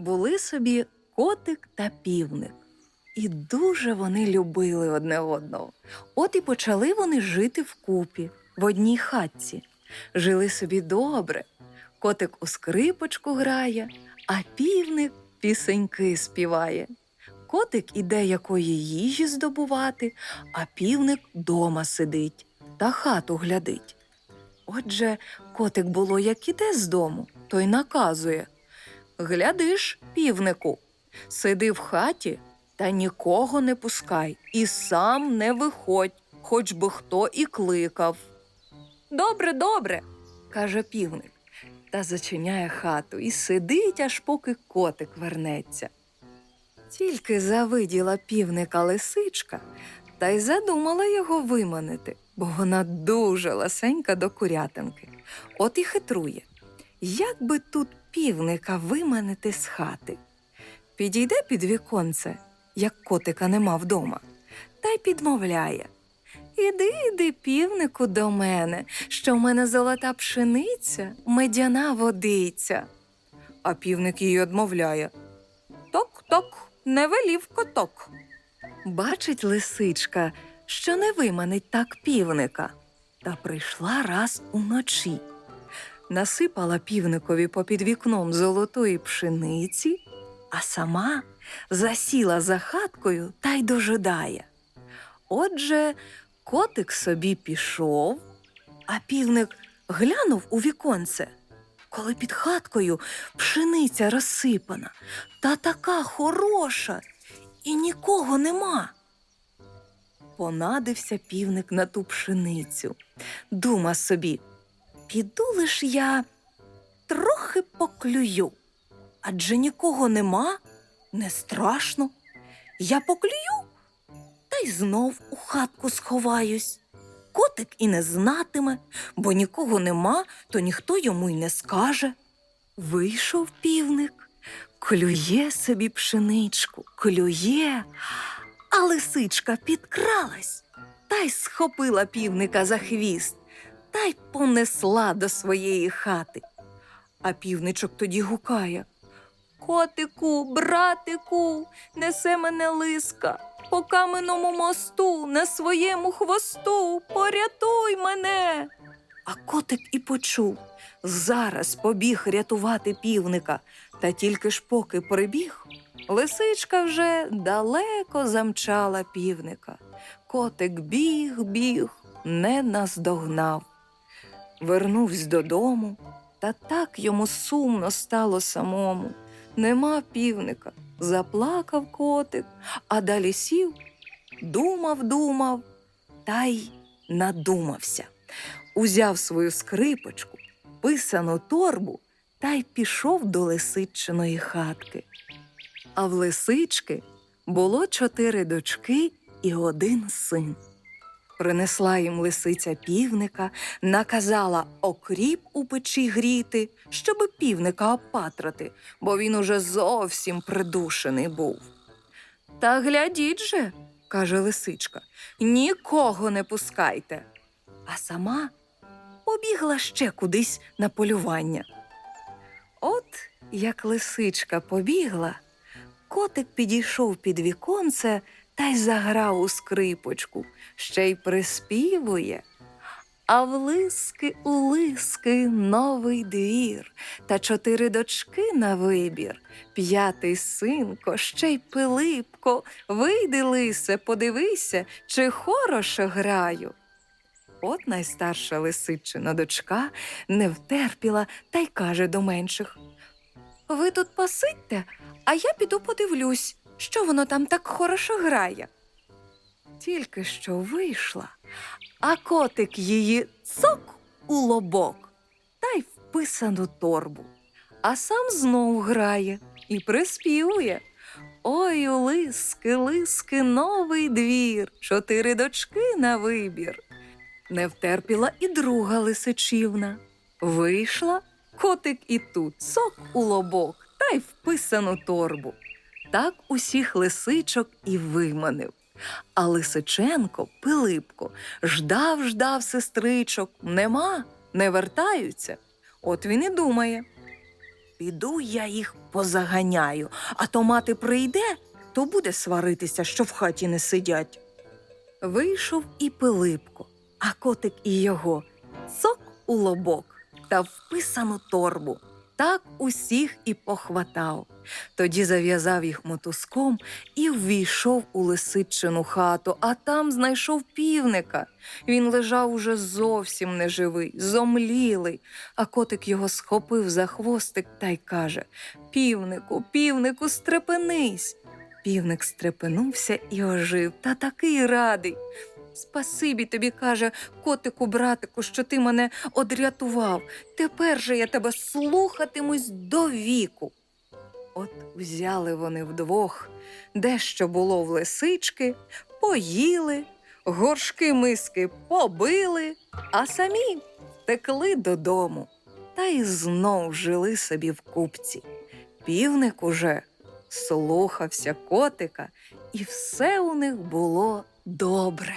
Були собі котик та півник, і дуже вони любили одне одного. От і почали вони жити вкупі, в одній хатці. Жили собі добре. Котик у скрипочку грає, а півник пісеньки співає. Котик іде якої їжі здобувати, а півник дома сидить та хату глядить. Отже, котик було як іде з дому, то й наказує Глядиш, півнику, сиди в хаті та нікого не пускай, і сам не виходь, хоч би хто і кликав. Добре, добре, каже півник, та зачиняє хату і сидить, аж поки котик вернеться. Тільки завиділа півника лисичка та й задумала його виманити, бо вона дуже ласенька до курятинки. От і хитрує. Як би тут півника виманити з хати? Підійде під віконце, як котика нема вдома, та й підмовляє. Іди, іди, півнику, до мене, що в мене золота пшениця, медяна водиця. А півник їй одмовляє. Ток-ток, не велів коток. Бачить лисичка, що не виманить так півника, та прийшла раз уночі. Насипала півникові попід вікном золотої пшениці, а сама засіла за хаткою та й дожидає. Отже, котик собі пішов, а півник глянув у віконце, коли під хаткою пшениця розсипана, та така хороша, і нікого нема. Понадився півник на ту пшеницю. Дума собі, піду лиш я трохи поклюю, адже нікого нема, не страшно. Я поклюю та й знов у хатку сховаюсь. Котик і не знатиме, бо нікого нема, то ніхто йому й не скаже. Вийшов півник, клює собі пшеничку, клює, а лисичка підкралась та й схопила півника за хвіст та й понесла до своєї хати. А півничок тоді гукає Котику, братику, несе мене лиска по каменному мосту на своєму хвосту. Порятуй мене. А котик і почув. Зараз побіг рятувати півника, та тільки ж поки прибіг, лисичка вже далеко замчала півника. Котик біг, біг, не наздогнав. Вернувся додому, та так йому сумно стало самому. Нема півника. Заплакав котик, а далі сів, думав, думав та й надумався. Узяв свою скрипочку, писану торбу та й пішов до лисичиної хатки. А в лисички було чотири дочки і один син. Принесла їм лисиця півника, наказала окріп у печі гріти, щоби півника опатрати, бо він уже зовсім придушений був. Та глядіть же, каже лисичка, нікого не пускайте. А сама побігла ще кудись на полювання. От як лисичка побігла, котик підійшов під віконце та й заграв у скрипочку, ще й приспівує. А в лиски у лиски новий двір, та чотири дочки на вибір, п'ятий синко, ще й Пилипко, вийди, лисе, подивися, чи хороше граю. От найстарша лисичина дочка не втерпіла та й каже до менших Ви тут посидьте, а я піду подивлюсь, що воно там так хорошо грає. Тільки що вийшла, а котик її цок у лобок та й вписану торбу, а сам знов грає і приспівує. Ой, у лиски, лиски, новий двір, чотири дочки на вибір. Не втерпіла і друга лисичівна. Вийшла, котик і тут цок у лобок та й вписану торбу. Так усіх лисичок і виманив. А Лисиченко, Пилипко, ждав, ждав сестричок, нема, не вертаються. От він і думає. Піду я їх позаганяю, а то мати прийде, то буде сваритися, що в хаті не сидять. Вийшов і Пилипко, а котик і його цок у лобок та вписану торбу. Так усіх і похватав. Тоді зав'язав їх мотузком і ввійшов у лисичину хату, а там знайшов півника. Він лежав уже зовсім неживий, зомлілий, а котик його схопив за хвостик та й каже: Півнику, півнику, стрепенись. Півник стрепенувся і ожив, та такий радий. Спасибі тобі, каже, котику, братику, що ти мене одрятував. Тепер же я тебе слухатимусь до віку. От взяли вони вдвох, дещо було в лисички, поїли, горшки миски побили, а самі втекли додому та й знов жили собі в купці. Півник уже слухався котика, і все у них було добре.